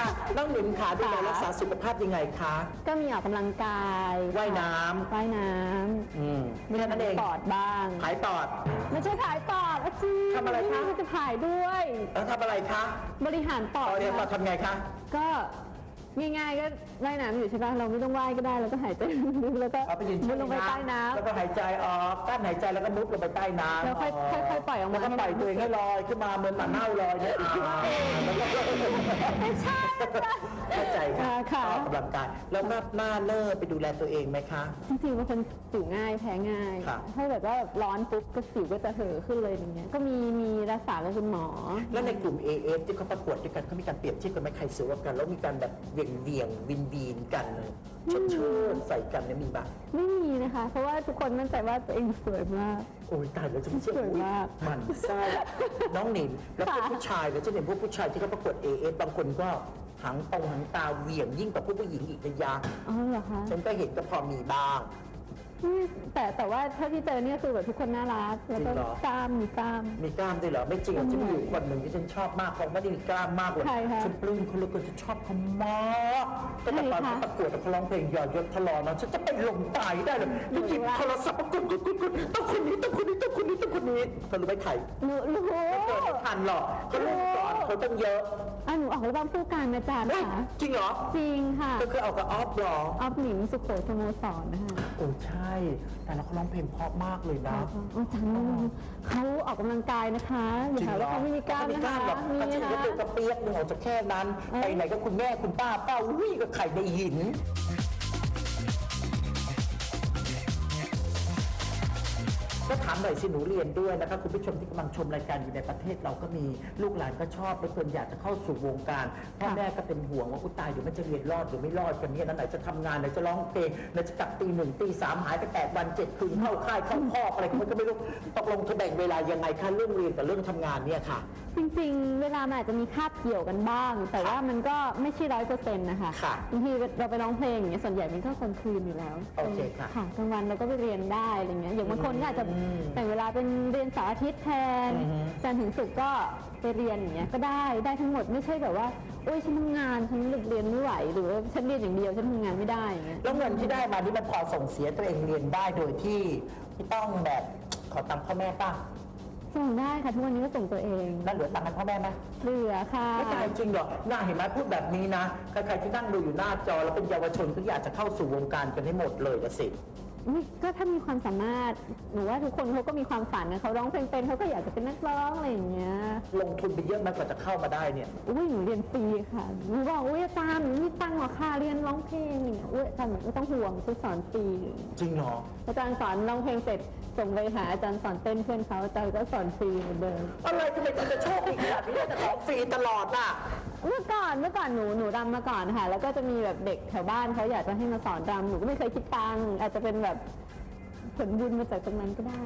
อะน้องหนิมขาดูแลค่ะรักษาสุขภาพยังไงคะก็มีออกกำลังกายว่ายน้ำว่ายน้อืมำแค่นั้นเองปอดบ้าง หายปอด ไม่ใช่ขายปอดอาจีทำอะไรคะ ม่จะขายด้วย แล้วทำอะไรคะบริหารปอตดอนเรียนมาค่ะทำไงคะ ก็ ง่ายๆก็ว่ายน้ำอยู่ใช่ปะเราไม่ต้องว่ายก็ได้เราก็หายใจลึกๆแล้วก็เอาไปยืนมุดลงไปใต้น้ำแล้วก็หายใจออกกั้นหายใจแล้วก็มุดลงไปใต้น้ำแล้วค่อยค่อยๆปล่อยออกมาแล้วก็ปล่อยตัวเองให้ลอยขึ้นมาเหมือนหมาเน่าลอยเนี่ยอ่าแล้วก็ไม่ใช่เข้าใจค่ะอ่าค่ะออกกำลังกายแล้วหน้าหน้าเนอร์ไปดูแลตัวเองไหมคะจริงๆเป็นคนสิวง่ายแพ้ง่ายครับถ้าแบบว่าแบบร้อนปุ๊บก็สิวก็จะเห่อะขึ้นเลยอย่างเงี้ยก็มีมีรักษากับคุณหมอ แล้วในกลุ่ม AF ที่เขาประกวดด้วยกันเขามีการเปรียบเทียบกันไหมใครสวยกว่ากันแล้วมีการแบบเวียงเวียงวินวีนกันเชิดเชิดใส่กันเนี่ยมีบ้างไม่มีนะคะ เพราะว่าทุกคนมั่นใจว่าตัวเองสวยมาก โอ้ยตายแล้วจะไม่เชื่อสวยมากอุ๊ยมันไส้น้องหนิมแล้วพวกค่ะผู้ชายแล้วจะเห็นพวกผู้ชายที่เขาประกวด AF บางคนก็หางตรงหางตาเหวี่ยงยิ่งกว่าพวกผู้หญิงอีกนะยะอ๋อเหรอคะฉันก็เห็นก็พอมีบ้างอืม แต่แต่ว่าเท่าที่เจอเนี่ยคือแบบทุกคนน่ารักแล้วก็จริงเหรอ กล้ามมีกล้าม มีกล้ามด้วยเหรอไม่จริงอะฉันมีอยู่คนหนึ่งที่ฉันชอบมากเขาไม่ได้มีกล้ามมากเลยใครคะฉันปลื้มเขาเหลยก็จะชอบเขามากก็แต่ตอนใครเขาคะประกวดเขาร้องเพลงยอดยศทะลอนะฉันจะไปหลงตายได้เลยจะหยิบโทรศัพท์มากดกดกดกดต้องคนนี้ต้องคนนี้ต้องคนนี้ต้องคนนี้เธอรู้ไหมใครรู้รู้ เกิดไม่ทันหรอกเขารุ่นก่อนเขาต้องเยอะ อะหนูออกระบ้างผู้การอาจารย์เฮ้ยค่ะ จริงเหรอ จริงค่ะ ก็คือเอากับออฟเหรอ ออฟหนิมสุโขสโมสรนะคะ โอ้ใช่ แต่แล้วเขาร้องเพลงเพราะมากเลยนะ อาจารย์เขาออกกำลังกายนะคะอย่าจริงหาเหรว่าอเขาไม่มีกล้ามไม่นะกล้าคะมหรอกมีถ้าฉันนะก็เดินกระเปียกหนึ่งออกจากแค่นั้น ไปไหนก็คุณแม่คุณป้าเป้าวิ่งกับไข่ในหิน ก็ถามหน่อยสิหนูเรียนด้วยนะคะคุณผู้ชมที่กำลังชมรายการอยู่ในประเทศเราก็มีลูกหลานก็ชอบและคนอยากจะเข้าสู่วงการพ่อแม่ก็เป็นห่วงว่าอุยตายอยู่มันจะเรียนรอดหรือไม่รอดกันเนี่ยนั้นไหนจะทำงานไหนจะร้องเพลงไหนจะกลับตีหนึ่งตีสามหายไปแปดวันเจ็ดคืนเข้าค่ายเข้าคอกอะไรก็มันก็ไม่รู้ตกลงเธอแบ่งเวลายังไงคะเรื่องเรียนกับเรื่องทำงานเนี่ยค่ะ จริงๆ เวลามันอาจจะมีคาบเกี่ยวกันบ้าง แต่ว่ามันก็ไม่ใช่ร้อยเปอร์เซ็นต์นะคะค่ะ บางทีเราไปร้องเพลงอย่างเงี้ยส่วนใหญ่มันก็กลางคืนอยู่แล้วโอเคค่ะค่ะกลางวันเราก็ไปเรียนได้อะไรเงี้ยอย่างบางคนก็อาจจะอืมแต่งเวลาเป็นเรียนเสาร์อาทิตย์แทนอือฮึจันทร์ถึงศุกร์ก็ไปเรียนอย่างเงี้ยก็ได้ได้ทั้งหมดไม่ใช่แบบว่าโอ้ยฉันทำงานฉันเรียนไม่ไหวหรือว่าฉันเรียนอย่างเดียวฉันทำงานไม่ได้อย่างเงี้ยแล้วเงินที่ได้มานี่มันพอส่งเสียตัวเองเรียนได้โดยที่ไม่ต้องแบบขอตังค์พ่อแม่ป่ะส่งได้ค่ะทุกวันนี้ก็ส่งตัวเองแล้วเหลือตังค์ให้พ่อแม่ไหมเหลือค่ะไม่ตายจริงเหรอน่าเห็นไหมพูดแบบนี้นะใครๆที่นั่งดูอยู่หน้าจอแล้วเป็นเยาวชนก็อยากจะเข้าสู่วงการกันให้หมดเลยละสิ อุ๊ยก็ถ้ามีความสามารถหนูว่าทุกคนเขาก็มีความฝันนะเขาร้องเพลงเป็นเขาก็อยากจะเป็นนักร้องอะไรอย่างเงี้ยลงทุนไปเยอะมากกว่าจะเข้ามาได้เนี่ยอุ้ยหนูเรียนฟรีค่ะหนูบอกอุ้ยอาจารย์หนูมีตังค์เหรอค่ะเรียนร้องเพลงอย่างเงี้ยอุ้ยอาจารย์บอกไม่ต้องห่วงคือสอนฟรีจริงเหรออาจารย์สอนร้องเพลงเสร็จส่งไปหาอาจารย์สอนเต้นเพื่อนเขาอาจารย์ก็สอนฟรีเหมือนเดิมอะไรทำไมคุณจะโชคดีขนาดนี้ได้แต่ของฟรีตลอดน่ะเมื่ อก่อนเมื่อก่อนหนูหนูรำมาก่อนค่ะ แล้วก็จะมีแบบเด็กแถวบ้านเขาอยากจะให้มาสอนรำหนูก็ไม่เคยคิดตังค์อาจจะเป็นแบบ ผลบุญมาจากตรงนั้นก็ได้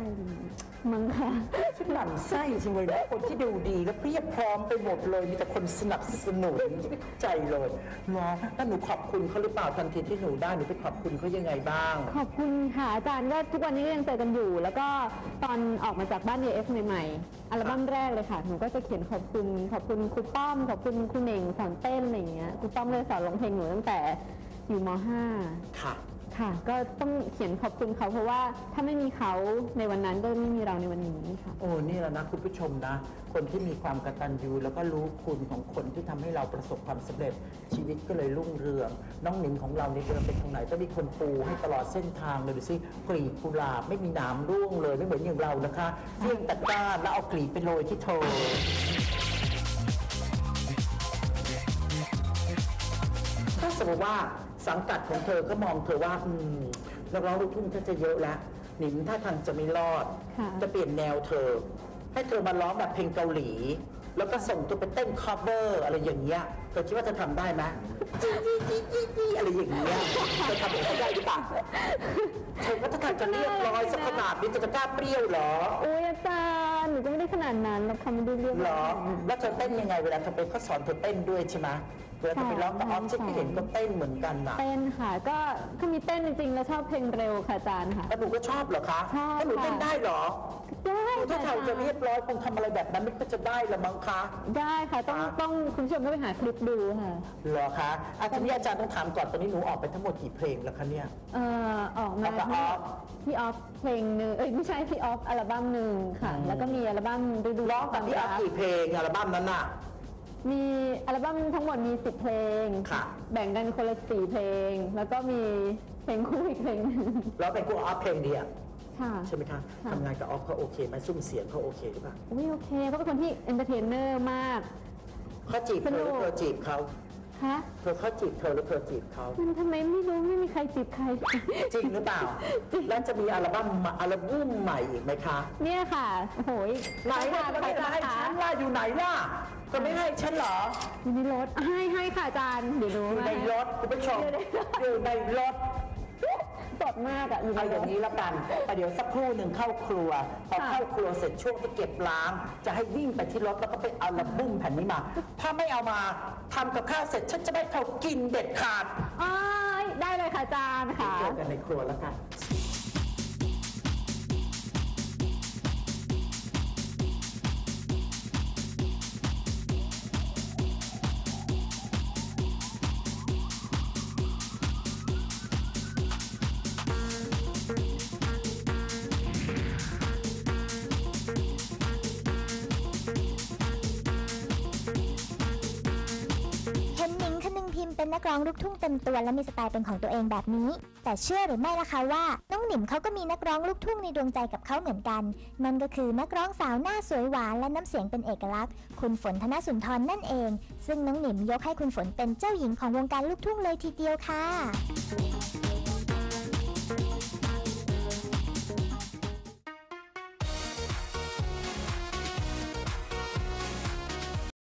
มั้งค่ะฉันหลั่นไส้จริงเลยนะคนที่ดูดีแล้วเพียบพร้อมไปหมดเลย มีแต่คนสนับสนุนจะไม่เข้าใจเลยเนาะแล้วหนูขอบคุณเขาหรือเปล่าทันทีที่หนูได้หนูไปขอบคุณเขายังไงบ้าง ขอบคุณค่ะอาจารย์ก็ทุกวันนี้ก็ยังเจอกันอยู่ แล้วก็ตอนออกมาจากบ้าน AF ใหม่ๆอัลบั้มแรกเลยค่ะหนูก็จะเขียนขอบคุณ ขอบคุณครูป้อม ขอบคุณครูเหน่งสอนเต้นอะไรอย่างเงี้ยครูป้อมเลยสอนร้องเพลงหนูตั้งแต่อยู่ม .5 ค่ะ ค่ะ ก็ต้องเขียนขอบคุณเขาเพราะว่าถ้าไม่มีเขาในวันนั้นก็ไม่มีเราในวันนี้ค่ะ โอ้นี่แหละนะคุณผู้ชมนะ คนที่มีความกตัญญูแล้วก็รู้คุณของคนที่ทำให้เราประสบความสำเร็จ ชีวิตก็เลยรุ่งเรือง น้องหนิงของเราเนี่ยเดินไปทางไหนก็มีคนปูให้ตลอดเส้นทางเลยดูสิกลีบกุหลาบไม่มีหนามร่วงเลยไม่เหมือนอย่างเรานะคะเฟี้ยงตะกร้าแล้วเอากลีบไปโรยที่เธอ ถ้าสมมติว่า สังกัดของเธอก็มองเธอว่าอืมนักร้องลูกทุ่งถ้าจะเยอะแล้วหนิมถ้าทางจะไม่รอด ค่ะจะเปลี่ยนแนวเธอ ให้เธอมาร้องแบบเพลงเกาหลี แล้วก็ส่งตัวไปเต้น cover อะไรอย่างเงี้ยเธอคิดว่าเธอทำได้ไหมจี้จี้จี้จี้จี้อะไรอย่างเงี้ยเธอทำแบบนี้ได้หรือเปล่าเธอว่าถ้าทางจะเรียบร้อยสักขนาดนี้เธอจะกล้าเปรี้ยวเหรอ อุ้ยอาจารย์หนูก็ไม่ได้ขนาดนั้นเราทำไม่ได้เรียบเหรร้ออยแล้วเธอเต้นยังไงเวลาเธอไปเขาสอนเธอเต้นด้วยใช่ไหม เวลาจะไปร้องกับออฟฉันก็เห็นก็เต้นเหมือนกันนะเต้นค่ะ ก็ก็มีเต้นจริงๆแล้วชอบเพลงเร็วค่ะอาจารย์ค่ะแล้วหนูก็ชอบเหรอคะชอบแล้วหนูค่ะเต้นได้เหรอได้หนูถ้าค่ะทางจะเรียบร้อยคงทำอะไรแบบนั้นไม่ก็จะได้ละมั้งคะ ได้ค่ะต้องอะต้องคุณผู้ชมก็ไปหาคลิปดูค่ะเหรอคะอาจารย์นี้อาจารย์ต้องถามก่อนตอนนี้หนูออกไปทั้งหมดกี่เพลงแล้วคะเนี่ยเอ่อออกมาเอากับออฟพี่ออฟเพลงหนึ่งเอ้ยไม่ใช่พี่ออฟอัลบั้มหนึ่งค่ะอืมแล้วก็มีอัลบั้มฤดูร้องกับพี่ออฟกี่เพลงอัลบั้มนั้นน่ะ มีอัลบั้มทั้งหมดมี 10 เพลง ค่ะ แบ่งกันคนละสี่เพลง แล้วก็มีเพลงคู่อีกเพลงหนึ่งแล้วเป็นกูออฟเพลงเดียวค่ะ ใช่ไหมคะค่ะ ทำงานกับออฟเขาโอเคไหมซุ้มเสียงเขาโอเคหรือเปล่าอุ้ยโอเคเขาเป็นคนที่เอนเตอร์เทนเนอร์มาก เขาจีบเธอหรือสนุกเธอจีบเขา ฮะเธอเขาจีบเธอหรือเธอจีบเขามันทำไมไม่รู้ไม่มีใครจีบใคร จริงหรือเปล่า แล้วจะมีอัลบั้มใหม่อัลบั้มใหม่อีกไหมคะ เนี่ยค่ะโอ้โหยไหนค่ะล่ะไม่มาให้ฉันล่ะอยู่ไหนล่ะจะไม่ให้ฉันเหรออยู่ในรถให้ให้ค่ะอาจารย์เดี๋ยวดูอยู่ในรถคุณผู้ชมอยู่ในรถอยู่ในรถ สดมากอะอยู่ในเอาอรย่าถงนี้ละกันแต่เดี๋ยวสักครู่หนึ่งเข้าครัว พอค่ะ เข้าครัวเสร็จช่วงที่เก็บล้าง จะให้วิ่งไปที่รถแล้วก็ไปเอาละบุ้มแผ่นนี้มา ถ้าไม่เอามาทำกับข้าวเสร็จฉันจะไม่ให้เขากินเด็ดขาดอ้ายได้เลยค่ะอาจารย์ค่ะ เจอกันในครัวแล้วกัน เป็นนักร้องลูกทุ่งเต็มตัวและมีสไตล์เป็นของตัวเองแบบนี้ แต่เชื่อหรือไม่ล่ะคะว่า น้องหนิมเขาก็มีนักร้องลูกทุ่งในดวงใจกับเขาเหมือนกัน นั่นก็คือนักร้องสาวหน้าสวยหวานและน้ำเสียงเป็นเอกลักษณ์ คุณฝนธนสุนทรนั่นเอง ซึ่งน้องหนิมยกให้คุณฝนเป็นเจ้าหญิงของวงการลูกทุ่งเลยทีเดียวค่ะ